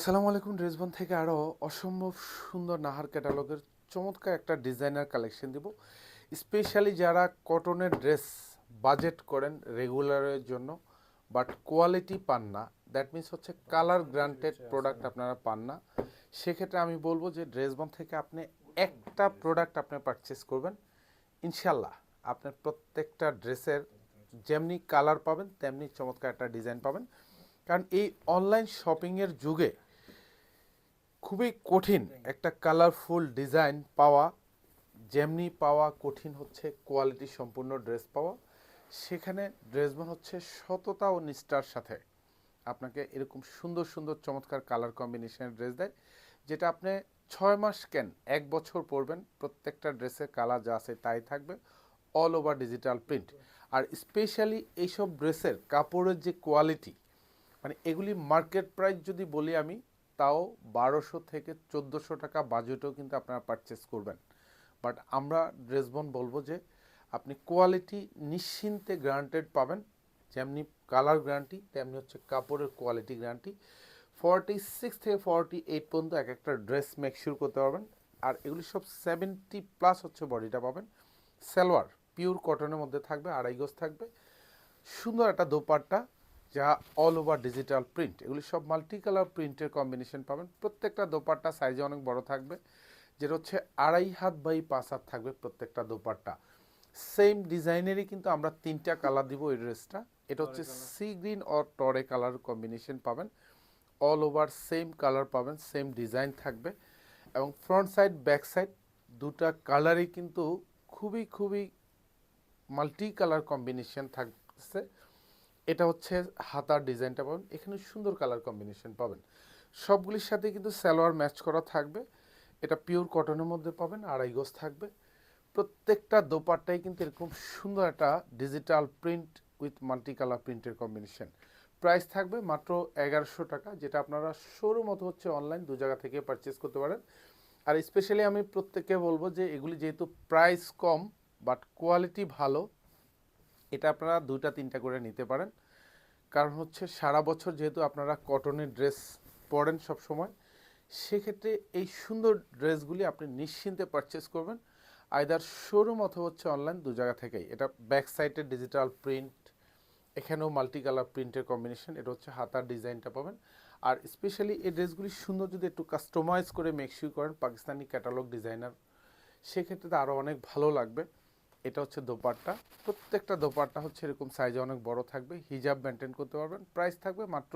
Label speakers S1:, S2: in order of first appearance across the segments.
S1: আসসালামু আলাইকুম ড্রেসবন থেকে আরও অসম্ভব সুন্দর নাহার ক্যাটালগের চমৎকার একটা ডিজাইনার কালেকশন দিব। স্পেশালি যারা কটনের ড্রেস বাজেট করেন রেগুলারের জন্য বাট কোয়ালিটি পান না দ্যাট মিন্স হচ্ছে কালার গ্রান্টেড প্রোডাক্ট আপনারা পান না। সেক্ষেত্রে আমি বলব যে ড্রেসবন থেকে আপনি একটা প্রোডাক্ট আপনি পারচেস করবেন ইনশাল্লাহ আপনার প্রত্যেকটা ড্রেসের যেমনি কালার পাবেন তেমনি চমৎকার একটা ডিজাইন পাবেন। কারণ এই অনলাইন শপিংয়ের যুগে খুবই কঠিন একটা কালারফুল ডিজাইন পাওয়া, যেমনি পাওয়া কঠিন হচ্ছে কোয়ালিটি সম্পূর্ণ ড্রেস পাওয়া, সেখানে ড্রেসবন হচ্ছে সততা ও নিষ্ঠার সাথে আপনাকে এরকম সুন্দর সুন্দর, চমৎকার কালার কম্বিনেশনের ড্রেস দেয়, যেটা আপনি ছয় মাস কেন এক বছর পরবেন, প্রত্যেকটা ড্রেসের কালার যা আছে তাই থাকবে অল ওভার ডিজিটাল প্রিন্ট আর স্পেশালি এইসব ড্রেসের কাপড়ের যে কোয়ালিটি মানে এগুলি মার্কেট প্রাইস যদি বলি আমি তাও বারোশো থেকে চোদ্দোশো টাকা বাজেটেও কিন্তু আপনারা পারচেস করবেন। বাট আমরা ড্রেসবন বলব যে, আপনি কোয়ালিটি নিশ্চিন্তে গ্রান্টেড পাবেন, যেমনি কালার গ্যারান্টি তেমনি হচ্ছে কাপড়ের কোয়ালিটি গ্যারান্টি ফর্টি সিক্স থেকে ফর্টি এইট পর্যন্ত এক একটা ড্রেস মেক শুরু করতে পারবেন। আর এগুলি সব সেভেন্টি প্লাস হচ্ছে বডিটা পাবেন। সালোয়ার পিওর কটনের মধ্যে থাকবে, আড়াই গজ থাকবে। সুন্দর একটা দোপাট্টা যা অল ওভার ডিজিটাল প্রিন্ট এগুলি সব মাল্টি কালার প্রিন্টের কম্বিনেশন পাবেন। প্রত্যেকটা দোপাট্টা সাইজে অনেক বড় থাকবে যেটা হচ্ছে আড়াই হাত বাই পাঁচ হাত থাকবে প্রত্যেকটা দোপাট্টা। সেম ডিজাইনেরই কিন্তু আমরা তিনটা কালার দিব এই ড্রেসটা এটা হচ্ছে সি গ্রিন অর টরে কালার কম্বিনেশন পাবেন। অল ওভার সেম কালার পাবেন সেম ডিজাইন থাকবে। এবং ফ্রন্ট সাইড ব্যাক সাইড দুটা কালারই কিন্তু খুবই খুবই মাল্টি কালার কম্বিনেশন থাকছে। এটা হচ্ছে হাতার ডিজাইনটা পাবেন। এখানে সুন্দর কালার কম্বিনেশন পাবেন। সবগুলির সাথে কিন্তু সালোয়ার ম্যাচ করা থাকবে। এটা পিওর কটনের মধ্যে পাবেন, আড়াই গজ থাকবে। প্রত্যেকটা দোপাট্টাই কিন্তু এরকম সুন্দর একটা digital print with multi colour প্রিন্টের কম্বিনেশন প্রাইস থাকবে মাত্র এগারোশো টাকা, যেটা আপনারা শোরুম মতো হচ্ছে অনলাইন দু জায়গা থেকে পারচেস করতে পারেন। আর স্পেশালি আমি প্রত্যেককে বলব যে এগুলি যেহেতু প্রাইস কম বাট কোয়ালিটি ভালো, এটা আপনারা দুইটা, তিনটা করে নিতে পারেন। কারণ হচ্ছে সারা বছর যেহেতু আপনারা কটনের ড্রেস পরেন সব সময় সেক্ষেত্রে এই সুন্দর ড্রেসগুলি আপনি নিশ্চিন্তে পারচেস করবেন আইদার শোরুম অথবা হচ্ছে অনলাইন দু জায়গা থেকেই। এটা ব্যাক সাইডের ডিজিটাল প্রিন্ট এখানেও মাল্টি কালার প্রিন্টের কম্বিনেশন এটা হচ্ছে হাতার ডিজাইনটা পাবেন। আর স্পেশালি এই ড্রেসগুলি সুন্দর যদি একটু কাস্টমাইজ করে মেকশিউ করেন, পাকিস্তানি ক্যাটালগ ডিজাইনার সেক্ষেত্রে তো আরও অনেক ভালো লাগবে। এটা হচ্ছে দোপাট্টা। প্রত্যেকটা দোপাট্টা হচ্ছে এরকম সাইজে অনেক বড় থাকবে। হিজাব মেনটেন করতে পারবেন। প্রাইস থাকবে মাত্র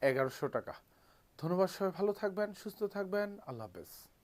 S1: এগারোশো টাকা। ধন্যবাদ সবাই, ভালো থাকবেন, সুস্থ থাকবেন। আল্লাহ হাফেজ।